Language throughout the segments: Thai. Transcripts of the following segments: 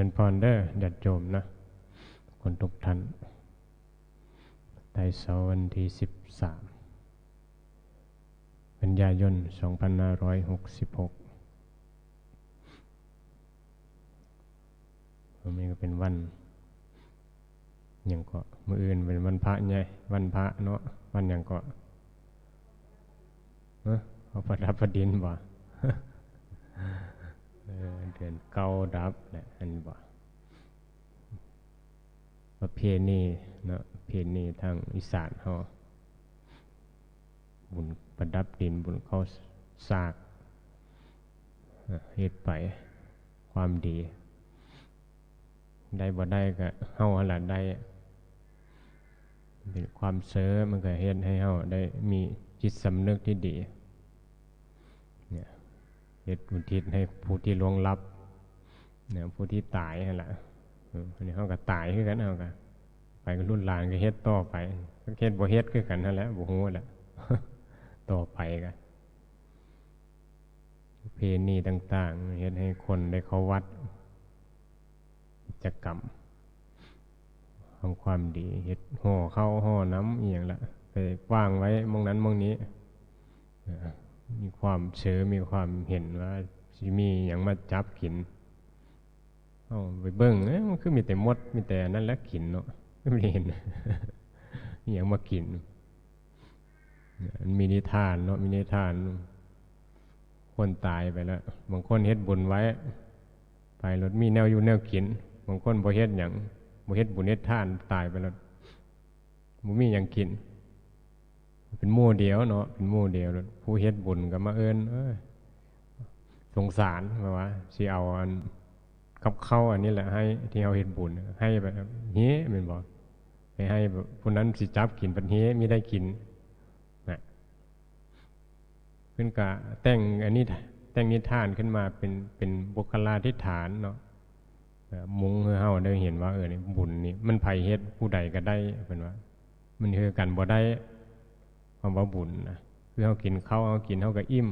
ริญพรเด้อญาติโยมนะ คนทุกท่านไต่เสาวันที่สิบสามกันยายนสองพันห้าร้อยหกสิบหกวันนี้ก็เป็นวันอย่างก็มืออื่นเป็นวันพระไงวันพระเนาะวันอย่างก็เออเอาประดับประดินบ่ เดือนเก้าดับแหละอันนี้บ่ประเพณีเนาะเพณีทางอีสานเฮาบุญประดับดินบุญเข้าสากเฮ็ดไปความดี ได้บ่ได้ก็เฮาหละได้เป็นความเสริมมันก็เฮ็ดให้เฮาได้มีจิตสำนึกที่ดี เฮ็ดอุทิศให้ผู้ที่ล่วงลับเนี่ยผู้ที่ตายนั่นแหละอันนี้เขาก็ตายคือกันเอาก็ไปก็รุ่นหลานก็เฮ็ดต่อไปก็เฮ็ดบ่เฮ็ดคือกันนั่นแหละบ่ฮู้แหละต่อไปก็เพณีต่างๆเฮ็ดให้คนได้เขาวัดกิจกรรมทำความดีเฮ็ดห่อข้าห่อน้ำอีหยังละไปวางไว้มองนั้นมองนี้ มีความเชื่อมีความเห็นว่าสิมีอย่างมาจับกินเอาไปเบิ่งเอ้ยมันคือมีแต่มดมีแต่นั่นแหละกินเนาะไม่เห็นมีอย่างมากินมีนิทานเนาะมีนิทาน คนตายไปแล้วบางคนเฮ็ดบุญไว้ ไปรถมีแนวอยู่แนวกินบางคนบ่เฮ็ดหยังบ่เฮ็ดบุญเฮ็ดทานตายไปแล้วบ่มีหยังกิน เป็นมู่เดียวเนาะเป็นมู่เดียว ผู้เฮ็ดบุญก็มาเอิ้นเอ้ยสงสารว่าว่าสิเอาอันกับข้าอันนี้แหละให้ที่เอาเฮ็ดบุญให้แบบเฮ้แม่นบ่ไปให้ผู้นั้นสิจับกินปันเฮ้มีได้กินนะเพิ่นก็แต่งอันนี้แต่งนิทานขึ้นมาเป็นเป็นบุคลาธิฐานเนาะมุงให้เฮาได้เห็นว่าเออนี่บุญนี่มันไผเฮ็ดผู้ใดก็ได้เพิ่นว่า มันคือกันบ่ได้ ความว่าบุญนะคือเฮากินข้าวเฮากินเฮาก็อิ่ม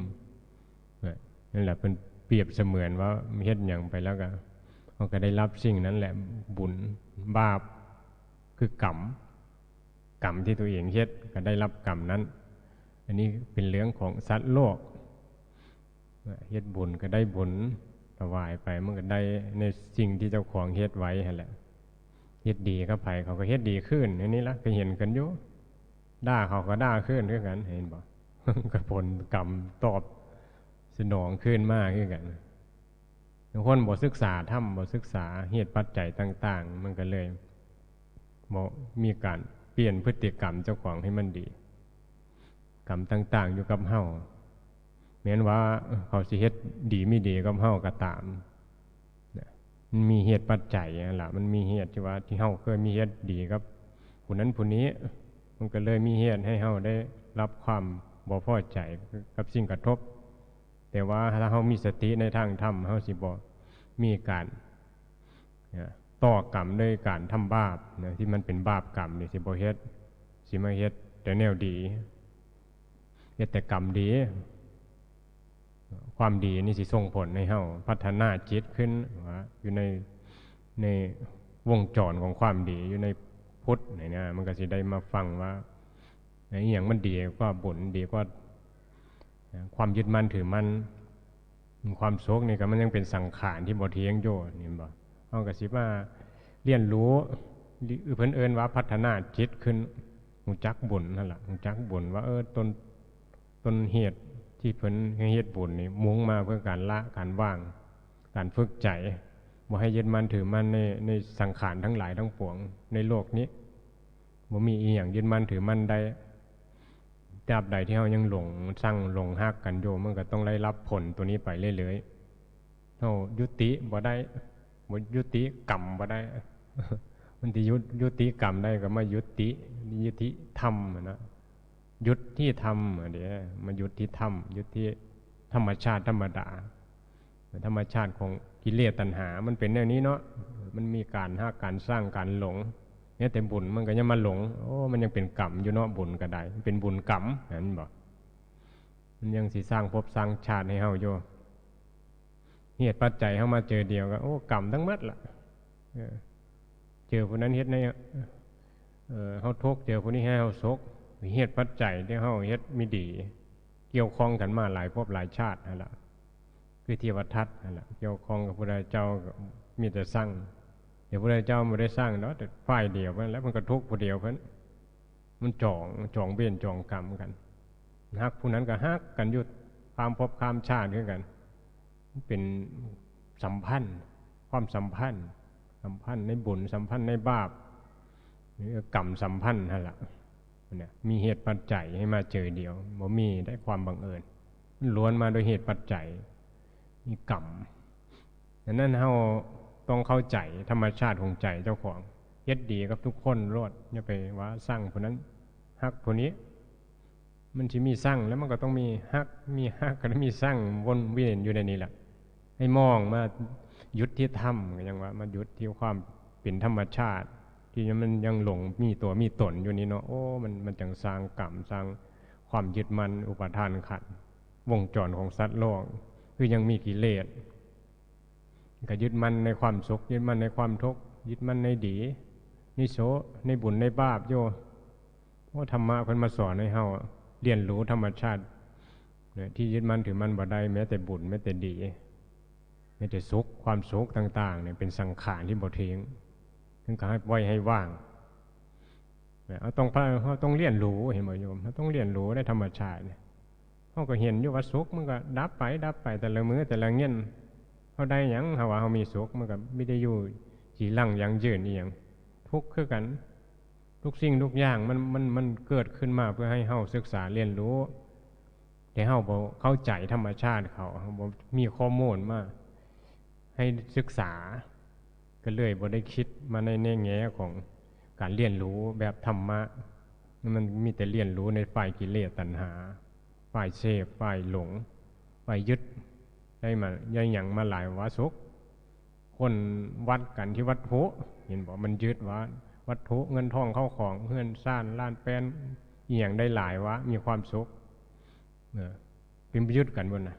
นั่นแหละเพิ่นเปรียบเสมือนว่าเฮ็ดหยังไปแล้วก็เฮาก็ได้รับสิ่งนั้นแหละบุญบาปคือกรรมกรรมที่ตัวเองเฮ็ดก็ได้รับกรรมนั้น อันนี้เป็นเรื่องของสัตว์โลกเฮ็ดบุญก็ได้บุญถวายไปมันก็ได้ในสิ่งที่เจ้าของเฮ็ดไว้หั่นแหละเฮ็ดดีกับไผเขาก็เฮ็ดดีขึ้นอันนี้ละก็เห็นกันอยู่ ด่าเขาก็ด่าขึ้นคือกันเห็นบ่ก็ผลกรรมตอบสนองขึ้นมากคือกันบางคนบ่ศึกษาธรรมบ่ศึกษาเหตุปัจจัยต่าง ๆ มันก็เลยบมีการเปลี่ยนพฤติกรรมเจ้าของให้มันดี กรรมต่าง ๆ อยู่กับเฮาแม้นว่าเขาสิเฮ็ดดีไม่ดีกับเฮาก็ตามมันมีเหตุปัจจัยนั่นล่ะมันมีเหตุที่ว่าที่เฮาเคยมีเหตุดีกับผู้นั้นผู้นี้ มันก็เลยมีเหตุให้เฮาได้รับความบ่พอใจกับสิ่งกระทบ แต่ว่าถ้าเฮามีสติในทางธรรมเฮาสิบ่มีการต่อกรรมด้วยการทำบาปนะที่มันเป็นบาปกรรมนี่สิบ่เฮ็ดสิมาเฮ็ดแต่แนวดีเฮ็ดแต่กรรมดี ความดีนี่สิส่งผลให้เฮาพัฒนาจิตขึ้นว่าอยู่ในในวงจรของความดีอยู่ใน พุทธนี่นะมันก็สิได้มาฟังว่าไอ้อย่างมันดีกว่าบุญดีกว่าความยึดมั่นถือมั่นความโศกนี่ก็มันยังเป็นสังขารที่บ่เที่ยงโยนี่บ่เฮาก็สิมาเรียนรู้เพิ่นเอิ้นว่าพัฒนาจิตขึ้นหูจักบุญนั่นแหละหูจักบุญว่าเออตนตนเหตุที่เพิ่นให้เฮ็ดบุญนี่มุ่งมาเพื่อการละการว่าง การฝึกใจบ่ให้ยึดมั่นถือมั่นในในสังขารทั้งหลายทั้งปวงในโลกนี้ บ่มีอีหยังยึดมั่นถือมั่นได้ตราบใดที่เฮายังหลงสร้างหลงฮักกันโยมันก็ต้องได้รับผลตัวนี้ไปเรื่อยๆเฮายุติบ่ได้บ่ยุติกรรมบ่ได้มันที่ยุยุติกรรมได้ก็มายุติยุติธรรมนะยุดที่ธรรมอะเดี๋ยวมายุดที่ธรรมยุดที่ธรรมชาติธรรมดา ธรรมชาติของกิเลสตัณหา มันเป็นแนวนี้เนาะมันมีการหาการสร้างการหลง เนี่ยแต่บุญมันก็ยังมาหลง โอ้ มันยังเป็นกรรมอยู่เนาะบุญก็ได้เป็นบุญกรรมนั่นบอกมันยังสิสร้างภพสร้างชาติให้เฮาอยู่เหตุปัจจัยเฮามาเจอเดียวก็โอ้กรรมทั้งหมดล่ะเจอผู้นั้นเฮ็ดในเออเฮาทุกเจอผู้นี้ให้เฮาสุขเหตุปัจจัยที่เฮาเฮ็ดมีดี เกี่ยวข้องกันมาหลายภพหลายชาตินั่นล่ะคือเทวทัตนั่นล่ะเกี่ยวข้องกับพระเจ้ามีแต่สร้าง เดี๋ยวพระเจ้าไม่ได้สร้างเนาะแต่ฝ่ายเดียวมันแล้วมันก็ทุกข์ผู้เดียวเพิ่นมันจองจองเบียนจองกรรมกันฮักผู้นั้นก็ฮักกันยุดความภพความชาติคือกันเป็นสัมพันธ์ ความสัมพันธ์ สัมพันธ์ในบุญสัมพันธ์ในบาปหรือกรรมสัมพันธ์นั่นแหละเนี่ยมีเหตุปัจจัยให้มาเจอเดียวบ่มีได้ความบังเอิญล้วนมาโดยเหตุปัจจัยมีกรรมดังนั้นเฮา ต้องเข้าใจธรรมชาติของใจเจ้าของเฮ็ดดีกับทุกคนรอดอย่าไปว่าสร้างคนนั้นฮักคนนี้ มันจะมีสร้างแล้วมันก็ต้องมีฮักมีฮักก็มีสร้างวนเวียนอยู่ในนี้แหละให้มองมายุดที่ธรรมก็ยังว่ามายุดที่ความเป็นธรรมชาติ ที่มันยังหลงมีตัวมีตนอยู่นี่เนาะโอ้มันมันจังสร้างกรรมสร้างความยึดมันอุปทานขันวงจรของสัตว์โลกคือยังมีกิเลส ก็ยึดมั่นในความสุข ยึดมั่นในความทุกข์ยึดมั่นในดีนิโสในบุญในบาปโยเพราะธรรมะเพิ่นมาสอนให้เฮาเรียนรู้ธรรมชาติเนี่ยที่ยึดมั่นถือมั่นบ่ได้แม้แต่บุญแม้แต่ดีแม้แต่สุขความสุขต่างๆเนี่ยเป็นสังขารที่บ่ทิ้งถึงการให้ไว้ให้ว่างเนี่ยเอาต้องเราต้องเรียนรู้เห็นบ่โยมเราต้องเรียนรู้ในธรรมชาติเนี่ยเขาก็เห็นอยู่ว่าสุขมันก็ดับไปดับไปแต่ละมือ้อแต่ละเงี้ย เขาได้ยังเขาว่าเขามีสุขมันก็ไม่ได้อยู่จีรังยังยืนอีหยังทุกข์คือกัน ทุกสิ่งทุกอย่างมันมันมันเกิดขึ้นมาเพื่อให้เฮาศึกษาเรียนรู้ แต่เฮาบ่เข้าใจธรรมชาติเขาบ่มีข้อมูลมาให้ศึกษา ก็เลยบ่ได้คิดมาในในแง่ของการเรียนรู้แบบธรรมะมันมีแต่เรียนรู้ในฝ่ายกิเลสตัณหา ฝ่ายเสพฝ่ายหลง ฝ่ายยึด ได้มาย่อย่างมาหลายวาสุกคนวัดกันที่วัดถุเห็นบอกมันยึดว่าวัตถุเงินทองเข้าของเพื่อนซ่านล้านแป้นอหย่างได้หลายวะมีความสุขเออเป็นไปยึดกันบนนะ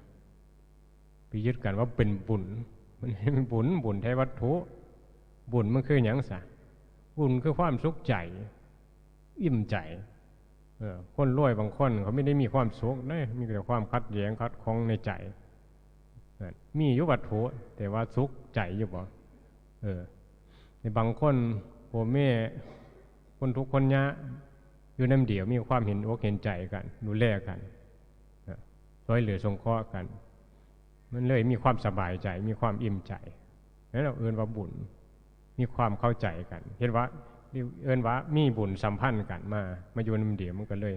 ไปยึดกันว่าเป็นบุญ มันเป็นบุญบุญแท้วัตถุ บุญมันคืออย่างสะบุญคือความสุขใจ อิ่มใจเออคนรวยบางคนเขาไม่ได้มีความสุขนะมีแต่ความคัดแย้งคัดข้องในใจ มีอยู่วัตถุแต่ว่าสุขใจอยู่บ่เออในบางคนพ่อแม่คนทุกคนยะอยู่น้ำเดียวมีความเห็นอกเห็นใจกัน ดูแลกันช่วยเหลือสงเคราะห์กัน มันเลยมีความสบายใจ มีความอิ่มใจนั่นเราเอินว่าบุญ มีความเข้าใจกัน เห็นว่าเอินว่ามีบุญสัมพันธ์กันมา มาอยู่น้ำเดียวมันก็เลย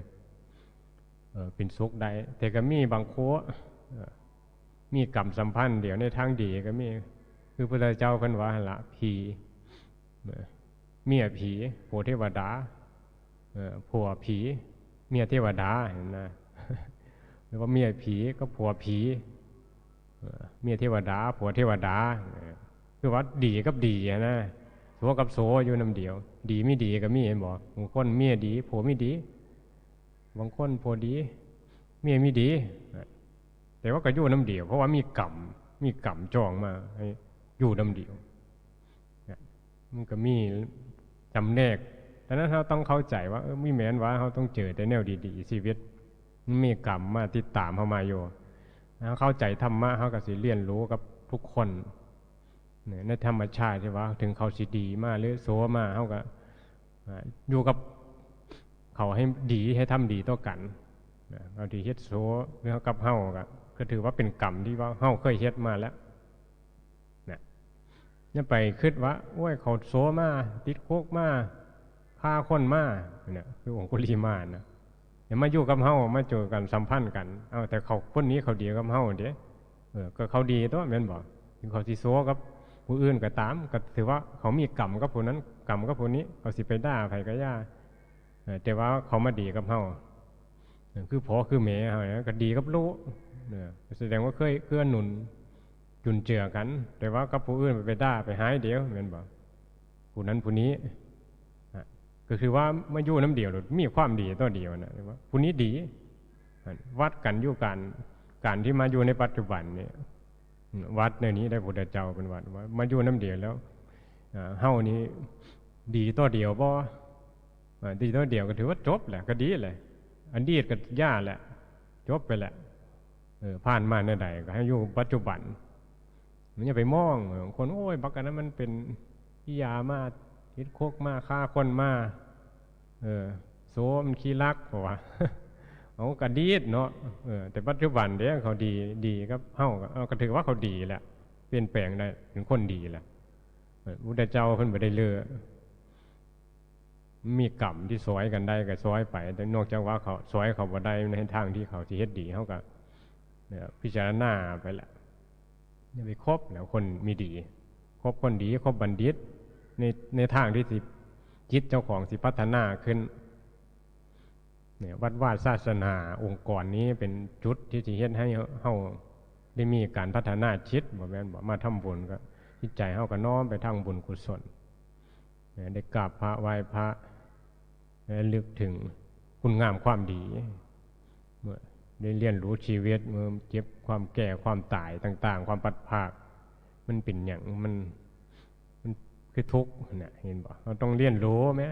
เออเป็นสุขได้แต่ก็มีบางโค้ มีกรรมสัมพันธ์เดี๋ยวในทางดีก็มี คือพระเจ้าเพิ่นวาหละผีเมียผีผัวเทวดาผัวผี เมียเทวดาเห็นนะหรือว่าเมียผีก็ผัวผีเมียเทวดา ผัวเทวดาคือว่าดีกับดีนะโสกับโสอยู่น้ำเดียว ดีไม่ดีก็มีเห็นบอกบางคนเมียดีผัวไม่ดี บางคนผัวดี เมียไม่ดี แต่ว่าก็อยู่น้ำเดียว เพราะว่ามีกรรมมีกรรมจองมาให้อยู่น้ำเดียวมันก็มีจำแนกแต่นั้นเราต้องเข้าใจว่าเออมีแม้นว่าเขาต้องเจอแต่แนวดีๆชีวิตมีกรรมมาติดตามเข้ามาอยู่เขาเข้าใจธรรมะเขาก็สิเรียนรู้กับทุกคนในธรรมชาติใช่ว่า ถึงเขาสิดีมาหรือโสมาเขาก็อยู่กับเขาให้ดีให้ทำดีต่อกันเอาที่เฮ็ดโสหรือกับเฮาก็็ถือว่าเป็นกรรมที่ว่าเฮาเคยเฮ็ดมาแล้วอย่าไปคิดว่าโอ้ยเขาโซมาติดคุกมาฆ่าคนมาเนี่ยคือองคุลีมานะอย่ามาอยู่กับเฮามาเจอกันสัมพันธ์กันเอาแต่เขาคนนี้เขาดีกับเฮาเดี๋ยเออก็เขาดีตัวแม่นบอกถึงเขาสิโซกับผู้อื่นก็ตามก็ถือว่าเขามีกรรมกับผู้นั้นกรรมกับผู้นี้เขาสิไปด่าไผก็ย่าแต่ว่าเขามาดีกับเฮาคือพอคือเมย์เฮาเนี่ยก็ดีกับลูก แสดงว่าเคยเกื้อหนุนจุนเจือกัน แต่ว่ากับผู้อื่นไปไปด่าไปหายเดียวเหมือนบอกผู้นั้นผู้นี้ก็คือว่ามาอยู่น้ำเดียวมีความดีตัวเดียวนะว่าผู้นี้ดี วัดกันอยู่กันการที่มาอยู่ในปัจจุบันเนี่ยวัดในนี้ได้พุทธเจ้าเป็นวัดว่ามาอยู่น้ำเดียวแล้วเฮานี้ดีต่อเดียวบ่ดีต่อเดียวก็ถือว่าจบแหละก็ดีแหละอันดีก็ย่าแหละจบไปแหละ เออผ่านมาในใดก็ให้อยู่ปัจจุบัน มันอย่าไปมองคนโอ้ยบักกันนั้นมันเป็นพิยามาคิดโคกมาฆ่าคนมาเออโซมันขี้รักเพราะว่าเอากระดีดเนาะเออแต่ปัจจุบันเด้เขาดีดีครับเฮาก็เอาก็ถือว่าเขาดีแหละเปลี่ยนแปลงได้เป็นคนดีแหละออพุทธเจ้าเพิ่นบ่ได้เลือมีกรรมที่สวยกันได้ก็สวยไป แต่นอกจากว่าเขาสวยเขาบ่ได้ในทางที่เขาสิเฮ็ดดีเฮาก็ เนี่ยพิจารณาไปและอย่ไปคบแล้วคนมีดี คบคนดีคบบัณฑิต ในในทางที่สิจิตเจ้าของสิพัฒนาขึ้นเนี่ยวัดวาดศาสนาองค์กรนี้เป็นจุดที่จะเฮ็ดให้เฮาได้มีการพัฒนาจิตบ่แม่นบ่มาทำบุญก็จิตใจเฮาก็น้อมไปทางบุญกุศลได้กราบพระไหว้พระและลึกถึงคุณงามความดีเมื่อ ได้เรียนรู้ชีวิตเมื่อเจ็บความแก่ความตายต่าง ๆ ความปัดภาค มันเป็นอย่างมันมันคือทุกข์เนี่ยเห็นบ่เราต้องเรียนรู้ไหม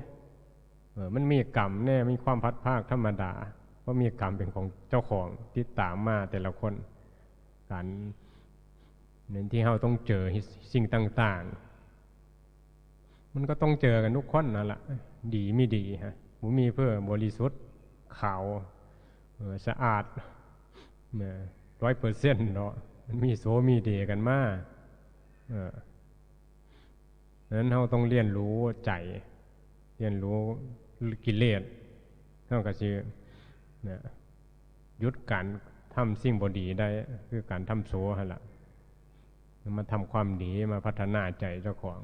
เออมันมีกรรมแน่มีความพัดภาคธรรมดาเพราะมีกรรมเป็นของเจ้าของที่ตามมาแต่ละคนการเน้นที่เราต้องเจอสิ่งต่าง ๆ มันก็ต้องเจอกันทุกคนนั่นแหละดีไม่ดีฮะมมีเพื่อบริสุทธิ์ขาว สะอาดร้อยเปอร์เซ็นต์เนาะมันมีโสมีเดกันมาเออนั้นเราต้องเรียนรู้ใจเรียนรู้กิเลสเท่ากับชื่อยุดการทำสิ่งบดีได้ คือการทำโสฮะละมาทำความดีมาพัฒนาใจเจ้าของ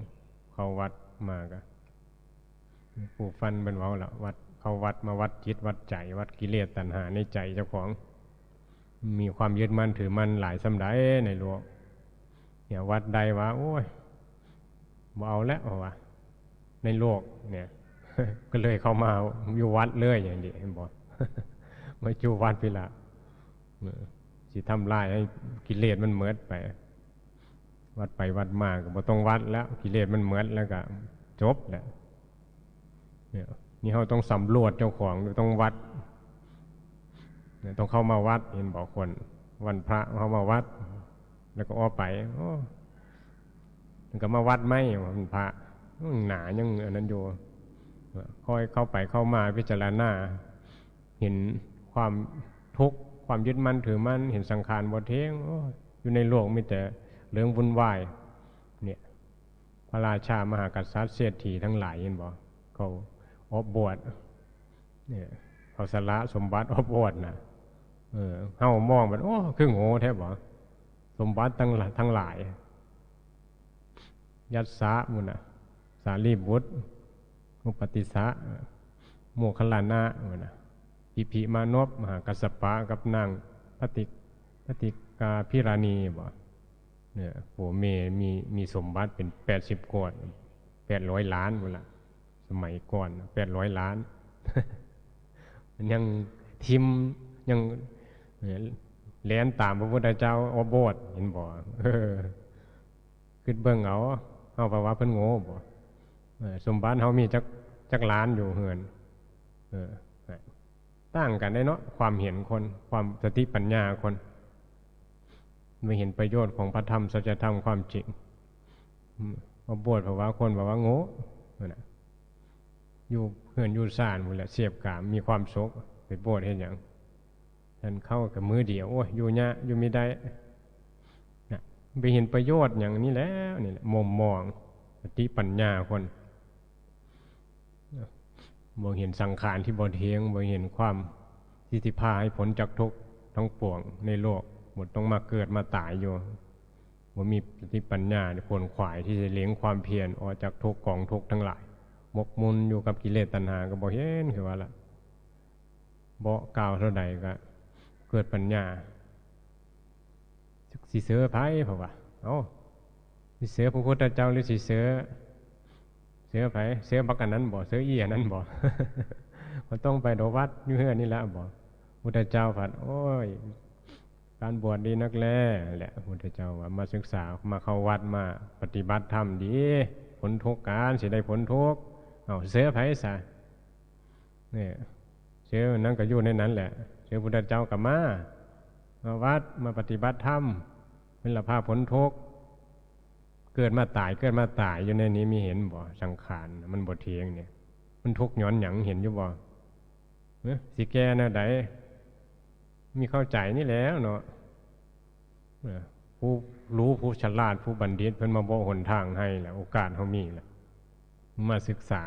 เขาวัดมากะปลูกฟันเป็นว้าละวัด เขาวัดมาวัดจิตวัดใจวัดกิเลสตัณหาในใจเจ้าของ มีความยึดมั่นถือมั่นหลายสำไดในโลกเนี่ยวัดใดวะโอ้ยบ่เอาแล้ววะในโลกเนี่ย ก็เลยเข้ามาอยู่วัดเลยอย่างนี้เห็นบอกมาจูวัดพิละสิทำลายให้กิเลสมันเหมือดไป วัดไปวัดมาก็บ่ต้องวัดแล้ว กิเลสมันเหมือดแล้วก็จบแหละเนี่ย นี่เขาต้องสำรวจเจ้าของต้องวัดต้องเข้ามาวัดเห็นบอกคน วันพระเข้ามาวัด แล้วก็อ้อไปโอ้มันก็มาวัดไม่วันพระหนายังอันนั้นอยู่ค่อยเข้าไปเข้ามาพิจารณา เห็นความทุกข์ความยึดมั่นถือมั่นเห็นสังขารบทเทงอยู่ในโลกมีแต่เรื่องวุ่นวายเนี่ยพระราชามหากษัตริย์เศรษฐีทั้งหลายเห็นบอกเขา อบบวชเนี่ยเขาสละสมบัติอบบวชนะเออเฮามองแบบโอ้คือโง่แท้บอกสมบัติทั้งทั้งหลาย ยัดสะมุนะสารีบุตรอุปติสะโมคลานะนะอิพิมานพมหากัสสปะกับนางปฏิปฏิกาพิราณีบ่เนี่ยโหเมมีมีสมบัติเป็นแปดสิบกว่าแปดร้อยล้านหมดละ สมัยก่อนแปดร้อยล้าน มันยังทิมยังเลี้ยนตามพระพุทธเจ้าอโบสเห็นบ่เออขึ้นเบิ่งเอาเอาไปว่าเพิ่นโง่บ่สมบัติเขามีจักจักล้านอยู่เหือนเออตั้งกันได้เนาะความเห็นคน ความสติปัญญาคนไม่เห็นประโยชน์ของพระธรรมสัจธรรมความจริงมาบวชเพราะว่าคนบอกว่าโง่นะ อยู่เหือนอยู่ซ่านหมดแหละเสียบกามมีความสุขไปโบวชเห็นอย่างท่านเข้ากับมือเดียวโอ้ยอยู่เนี่ยอยู่ไม่ได้นะไปเห็นประโยชน์อย่างนี้แล้วนี่แหละมุมมองสติปัญญาคนบ่เห็นสังขารที่บ่เทียงบ่เห็นความที่ทิพาให้ผลจากทุกทั้งปวงในโลกหมดต้องมาเกิดมาตายอยู่บ่มีสติปัญญาในผลขวายที่จะเลี้ยงความเพียรออกจากทุกกองทุกทั้งหลาย มกมุนอยู่กับกิเลสตัณหา ก็บ่เห็นคือว่าละบ่กล่าวเท่าใดก็ เกิดปัญญาสิเสือไพ่เพราะว่าเอ้าสิเสือพระพุทธเจ้าหรือสิเสือเสือไผเสือบักอันนั้นบ่เสืออี้นั้นบ่มันต้องไปโดวัดยู่เฮือนี่ละบ่พุทธเจ้าผัดโอ้ย การบวชดีนักแลแหละพุทธเจ้าว่ามาศึกษามาเข้าวัดมาปฏิบัติธรรมดีผพ้นทุกข์การสิได้พ้นทุกข์ เอาเสือไผซะเนี่ยเสือนั่นก็อยู่ในนั้นแหละเสือพุทธเจ้ากับมามาวัดมาปฏิบัติธรรมเป็นละภาพ้นทุกเกิดมาตายเกิดมาตายอยู่ในนี้มีเห็นบ่สังขารมันบ่เทียงเนี่ย มันทุกย้อนหยังเห็นอยู่บ่เอ้อสิแกนะใดมีเข้าใจนี่แล้วเนาะผู้รู้ผู้ฉลาดผู้บัณฑิตเพิ่นมาบอกหนทางให้แหละโอกาสเฮามีแหละ มาศึกษา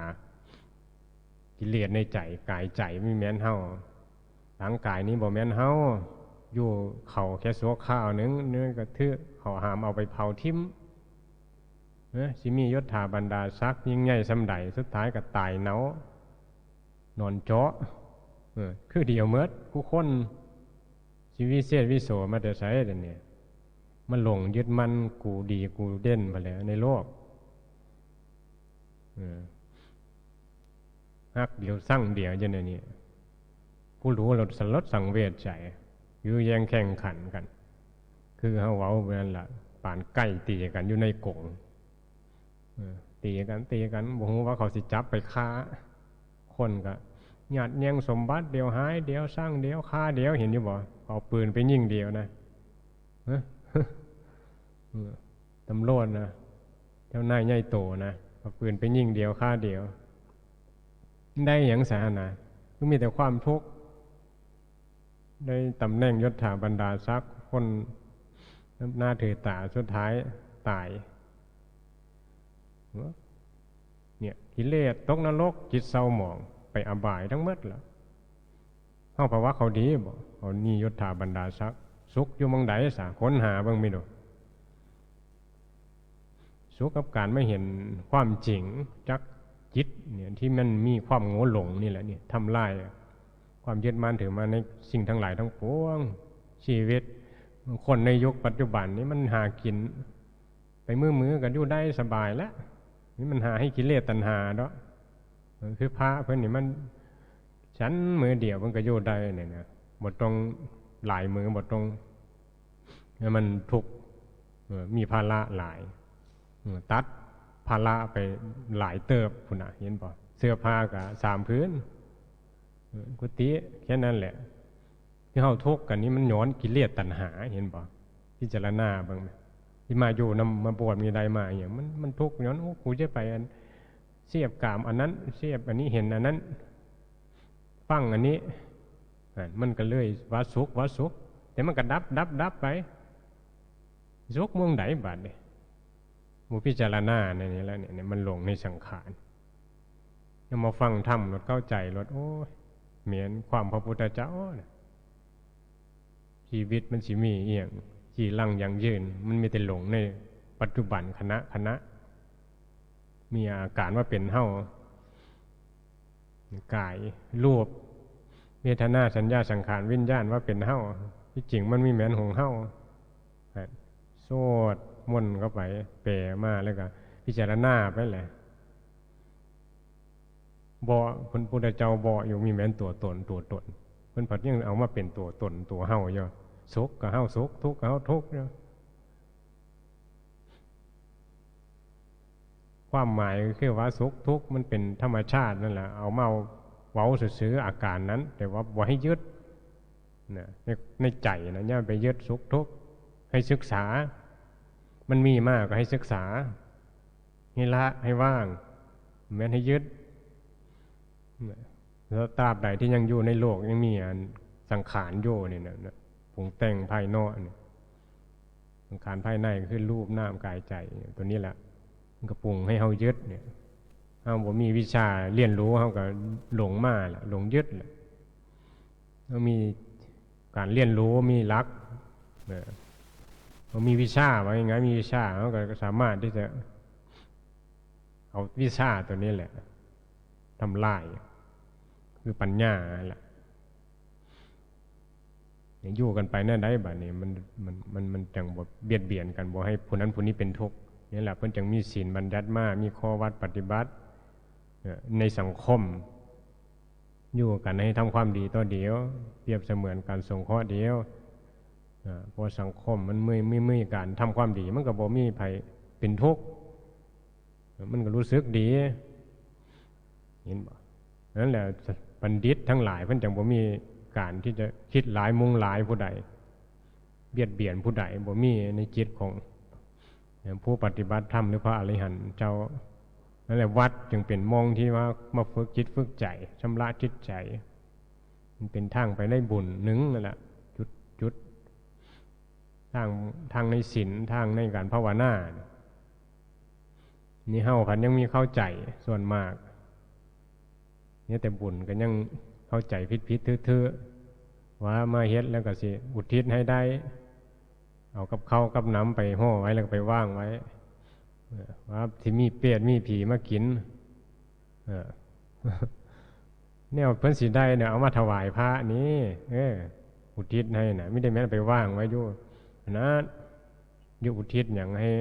กิเลสในใจกายใจไม่แม่นเฮาร่างกายนี้บ่แม่นเฮาอยู่เขาแค่สัวข้าวหนึงเนื้อกระทือเขาหามเอาไปเผาทิ่มเอ้อสิมียศถาบรรดาศักดิ์ยิ่งใหญ่สำใดสุดท้ายก็ตายเนา นอนเจาะเออคือเดียวเมดผู้คนชีวิเศษวิโสมาแต่ใช้เดี๋ยวนี้มันหลงยึดมันกูดีกูเด่นมาแล้วในโลก ฮักเดียวสั่งเดียวอย่างนี้ผู้รู้เราสลดสังเวชใจอยื้อแย่งแข่งขันกัน คือเขาเว้าเวลาป่านใกล้ตีกันอยู่ในกงเออตีกันตีกันบอกว่าเขาสิจับไปฆ่าคนก็หยาดแยงสมบัติเดียวหายเดียวสร้างเดียวฆ่าเดียวเห็นอยู่บ่เอาปืนไปยิงเดียวนะตำรวจนะเจ้านายใหญ่โตนะ เอาปืนไปยิงเดียวฆ่าเดียว ได้อย่างสานะก็มีแต่ความทุกข์ได้ตำแหน่งยศถาบรรดาศักดิ์คนนับหน้าถือตาสุดท้ายตาย เนี่ยกิเลสตกนรกจิตเศร้าหมอง ไปอบายทั้งหมดแล้วเขาเพราว่าเขาดีบ่เขานี่ยศถาบรรดาศักดิ์สุขอยู่มองใดสาค้นหาบ้างไม่ดู สุขกับการไม่เห็นความจริงจักจิตเนี่ยที่มันมีความโง่หลงนี่แหละเนี่ยทำลายความยึดมั่นถือมาในสิ่งทั้งหลายทั้งปวงชีวิต คนในยุคปัจจุบันนี้มันหากิน ไปมือมือกันอยู่ได้สบายแล้วนี่มันหาให้กิเลสตัณหาเนาะคือพระเพิ่อนนี่มันฉันมือเดียวมันก็อยู่ได้เนี่ยนะบทตรงหลายมือบทตรงมันทุกมีภาระหลาย ตัดภาระไปหลายเติบพุ่นะเห็นป่ะเสื้อผ้ากับสามพื้น กุฏิแค่นั้นแหละที่เฮาทุกข์กันนี้มันย้อนกิเลสตัณหาเห็นป่ะพิจารณาบ้างที่มาอยู่นำมาบวชมีใดมาอย่างมันมันทุกข์ย้อนโอ้กูจะไปอันเสียบกามอันนั้น เสียบอันนี้เห็นอันนั้นฟังอันนี้มันก็เลยว่าสุขว่าสุขแต่มันก็ดับดับดับไปสุขเมืองไหนบาดเนี่ย มูพิจารณาในนี้แล้วเนี่ยมันหลงในสังขารยังมาฟังธรรมรถเข้าใจรถโอ้ยเหมือนความพระพุทธเจ้าชีวิตมันสิมีเอียงจีรังยังยืน มันมีแต่หลงในปัจจุบันคณะคณะ มีอาการว่าเป็นเฮ้ากายรูปเวทนาสัญญาสังขารวิญญาณว่าเป็นเฮ้าที่จริงมันมีแมนของเฮ้าโซด มนเข้าไปแปรมาแล้วก็ พิจารณาไปแหละบอพระพุทธเจ้าบออยู่มีแมนตัวตนตัวตนเพิ่นผัดยังเอามาเป็นตัวตนตัวเฮาอยู่สุขก็เฮาสุขทุกข์ก็เฮาทุกข์เนาะความหมายคือว่าสุขทุกข์มันเป็นธรรมชาตินั่นแหละเอามาเว้าซื่ออาการนั้น แต่ว่าบ่ให้ยึดนะในใจนะอย่าไปยึดสุขทุกข์ให้ศึกษา มันมีมากก็ให้ศึกษา ให้ละให้ว่างแม้นให้ยึดแล้วตราบใดที่ยังอยู่ในโลกยังมีอันสังขารโยเนี่ยนะปรุงแต่งภายนอกเนี่ยสังขารภายในคือรูปน้ำกายใจ ตัวนี้แหละมันก็ปรุงให้เฮายึดเนี่ยเฮาบ่มีวิชาเรียนรู้เฮาก็หลงมาแหละหลงยึดแหละแล้วมีการเรียนรู้มีรักเนี่ย เรามีวิชาว่าอย่างไงมีวิชาเขาก็สามารถที่จะ เอาวิชาตัวนี้แหละทำลาย คือปัญญาแหละอย่างอยู่กันไปนั่นได้บัดนี้มันมันมันมันจังบ่เบียดเบียนกันบ่ให้ผู้นั้นผู้นี้เป็นทุกข์นี่แหละเพิ่นจังมีศีลบัญญัติมามีข้อวัดปฏิบัติในสังคม อยู่กันให้ทำความดีต่อเดียว เปรียบเสมือนการสงเคราะห์เดียว เพราะสังคมมันไม่ไม่ไม่การทำความดี มันก็บ่มีภัยเป็นทุกข์มันก็รู้สึกดีเห็นบ่นั่นแหละบัณฑิตทั้งหลายเพิ่นจังบ่มีการที่จะคิดหลายมุงหลายผู้ใด เบียดเบียนผู้ใดบ่มีในจิตของผู้ปฏิบัติธรรมหรือพระอริหันต์เจ้านั่นแหละวัดจึงเป็นมองที่ว่ามาฝึกจิตฝึกใจชำระจิตใจ มันเป็นทางไปได้บุญหนึ่งนั่นแหละ ทางทางในศีลทางในการภาวนานี่เฮาคันยังมีเข้าใจส่วนมากเนี่ยแต่บุญก็ยังเข้าใจพิษพิษทื่อๆว่ามาเฮ็ดแล้วก็สิอุทิศให้ได้ เอากับข้าวกับน้ำไปห่อไว้แล้วไปว่างไว้ว่าที่มีเปียดมีผีมากินเนี่ยเพิ่นสิได้เนี่ยเอามาถวายพระนี้เอออุทิศให้นะไม่ได้แม้ไปว่างไว้อยู่ นะอยู่อุทิศอย่างให้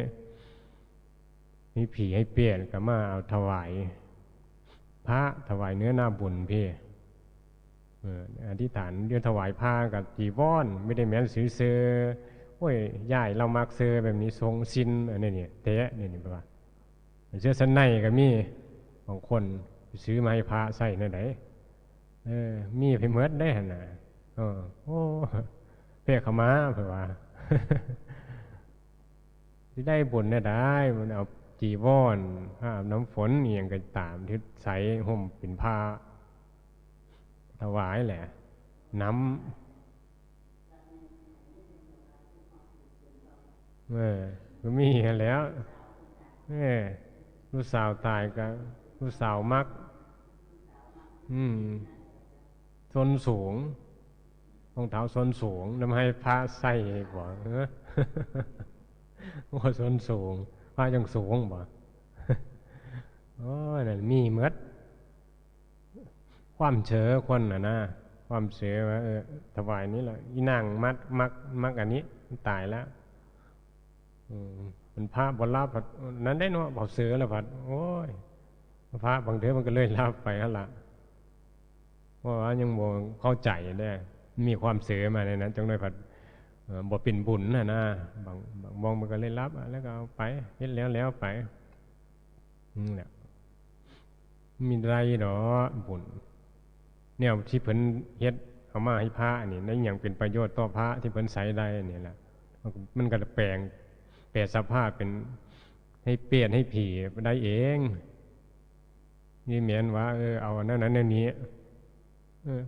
มีผีให้เปลี่ยนก็มาเอาถวาย พระถวายเนื้อหน้าบุญพี่อธิษฐานเรื่องถวายผ้ากับจีวรไม่ได้แม้นซื้อเซอโอ้ยย่ายเรามักเซอแบบนี้ทรงสินอันนี้เนี่ยเตะนี่นี่แปลว่าเสื้อสันในก็มีบางคนซื้อมาให้พระใส่ในไหนเออมีไปเมดได้หนนะเออโอ้เพียขาวมาเผื่อว่า ที่ได้บุญเนี่ยได้ มันเอาจีวรผ้าอาบน้ำฝนเอียงกันตามที่ใส่ห่มเป็นผ้าถวายแหละ น้ำเออก็มีแล้วเออลูกสาวตายก็ลูกสาวมัก อืมส้นสูง รองเท้าส้นสูงนำให้พระใส่บ่เออว่าส้นสูงพระยังสูงบ่โอ้นั่นมีเมดความเฉอคนน่ะนะความเฉอว่าเออถวายนี้แหละอีนางมัดมักมักอันนี้ตายแล้วอืมมันพระบนลาผัดนั้นได้เนาะบอกเสือแล้วผัดโอ้ยพระบางเทอมันก็เลยลาบไปฮะละเพราะว่ายังบ่เข้าใจได้ มีความเสือมาในนั้นจังเลยผัดเอ่อบ่เป็นบุญนะนะบางบางมองมันก็เลยรับแล้วก็เอาไปเฮ็ดแล้วแล้วไปนี่แหละมีไรดอบุญเนี่ยที่เพิ่นเฮ็ดเอามาให้พระนี่ในอย่างเป็นประโยชน์ต่อพระที่เพิ่นใส่ได้นี่แหละมันก็มันก็แปลงแปลสภาพเป็นให้เปลี่ยนให้ผีได้เอง นี่เหมือนว่าเออเอานนั้นนั้นอันนี้เออ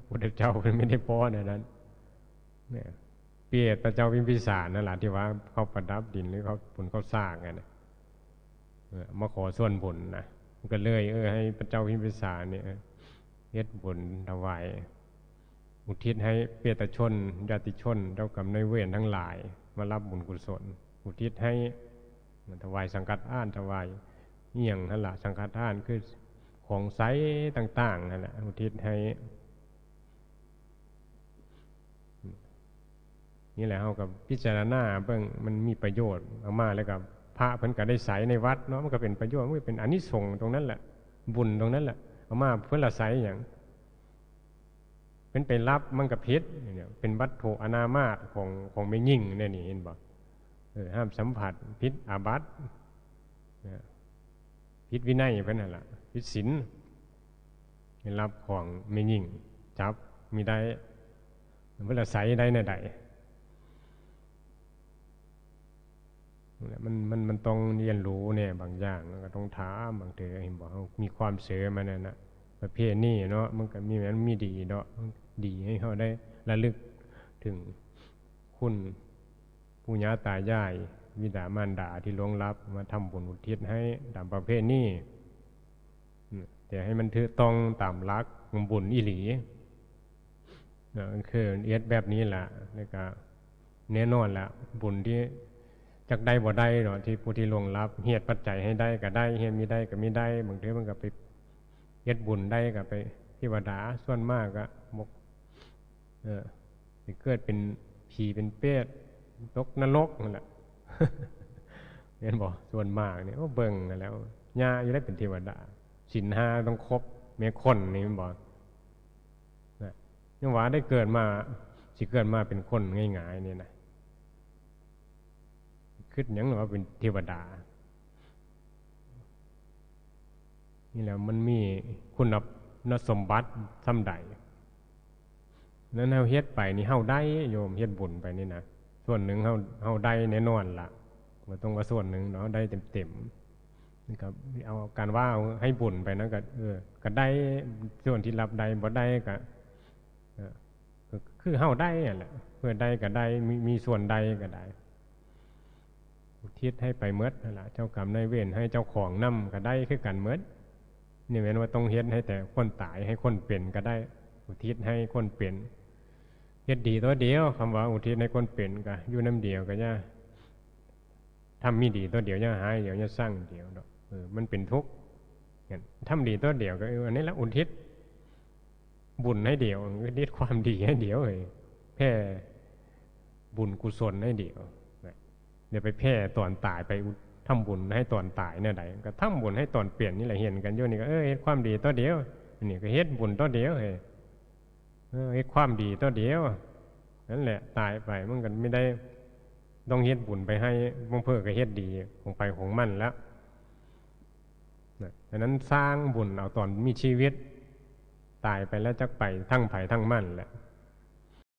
พุทธเจ้าเพิ่นไม่ได้ป้อนนั้นเนี่ยเปียนพระเจ้าพิมพิสารนั่นแหละที่ว่าเขาประดับดินหรือเขาผลเขาสร้างกันน่ะมาขอส่วนบุญนะก็เลยเออให้พระเจ้าพิมพิสารเนี่ยเฮ็ดบุญถวายอุทิศให้เปียตชนญาติชนเจ้ากรรมในายเวรทั้งหลาย มารับบุญกุศล อุทิศให้ถวายสังกัดอ่านถวายเอี่ยงนั่นแหละสังกัดอ่านคือของไซต่างๆนั่นแหละอุทิศให้ นี่แหละเขากับพิจารณาเบิ่งมันมีประโยชน์เอามาแล้วกับพระเพิ่นก็ได้ใสในวัดเนาะมันก็เป็นประโยชน์มันเป็นอานิสงส์ตรงนั้นแหละ บุญตรงนั้นแหละเอามาเพื่อละใสอย่างเป็นไปรับมันกับพิษเนี่ยเป็นวัตถุอนามาตของของไม่ยิ่งเนี่ยนี่เห็นบ่เออห้ามสัมผัสพิษอาบัตพิษวินัยเพิ่นนั่นแหละพิษศีลเป็นรับของไม่ยิ่งจับมีได้เพื่อละใสได้ในใด มันมันมันต้องเรียนรู้เนี่ยบางอย่างก็ต้องถามบางเถอเห็นบอกมีความเสือมาเนี่ยนะประเภทนี้เนาะมันก็มีมันมีดีเนาะดีให้เขาได้ระลึกถึงคุณผู้ญาตายายวิดามารดาที่ล่วงลับมาทำบุญอุทิศให้ตามประเภทนี้แต่ให้มันถือต้องตามรักของบุญอิหลีคือเอียดแบบนี้แหละแล้วก็แน่นอนละบุญที่ จากได้บ่ได้เนาะที่ผู้ที่ลวงรับเฮียดปัจจัยให้ได้ก็ได้เฮียดมีได้ก็มีได้บางทีมันก็ไปเฮ็ดบุญได้ก็ไปเทวดาส่วนมากก็มกเออไปเกิดเป็นผีเป็นเปรตตกนรกนั่นแหละเห็นบ่ส่วนมากเนี่ยโอ้เบิ่งนั่นแล้วญาอยู่ได้เป็นเทวดาศีลห้าต้องครบแม่คนนี่มันบ่นะยังว่าได้เกิดมาสิเกิดมาเป็นคนง่ายๆนี่นะ คิดหยังว่าเป็นเทวดา นี่แหละมันมีคุณสมบัติสำใดนั้นเฮาเฮ็ดไปนี่เฮาได้โยมเฮ็ดบุญไปนี่นะส่วนหนึ่งเฮาเฮาได้แน่นอนล่ะบ่ต้องว่าส่วนหนึ่งเนาะได้เต็มๆนี่ครับเอาการว่าเอาให้บุญไปนะก็เออก็ได้ส่วนที่รับได้บ่ได้ก็คือเฮาได้นั่นแหละเพื่อได้ก็ได้มีมีส่วนใดก็ได้ ทิศให้ไปเมดนั่นล่ะเจ้ากรรมนายเวรให้เจ้าของนำก็ได้คือกันเมดนี่แม้นว่าต้องเฮ็ดให้แต่คนตายให้คนเป็นก็ได้ อุทิศให้คนเป็นเฮ็ดดีตัวเดียวคำว่าอุทิศให้คนเป็นก็อยู่น้ำเดียวก็ย่าทำมีดีตัวเดียวย่าหายเดียวย่าสร้างเดียวดอกเออมันเป็นทุกข์ทำดีตัวเดียวก็อออันนี้ละอุทิศบุญให้เดียวอุทิศความดีให้เดียวเลยแพ่บุญกุศลให้เดียว เดี๋ยวไปแพร่ตอนตายไปทำบุญให้ตอนตายเนี่ยใดก็ทำบุญให้ตอนเปลี่ยนนี่แหละเห็นกันอยู่นี่ก็เออเฮ็ดความดีตัวเดียวอันนี่ก็เฮ็ดบุญตัวเดียวเฮ้เฮ็ดความดีตัวเดียวนั่นแหละ ตายไปมันกันไม่ได้ต้องเฮ็ดบุญไปให้บางเพื่อก็เฮ็ดดีของไปของมันแล้วนะดังนั้นสร้างบุญเอาตอนมีชีวิต ตายไปแล้วจักไปทั้งไผ่ทั้งมันแหละ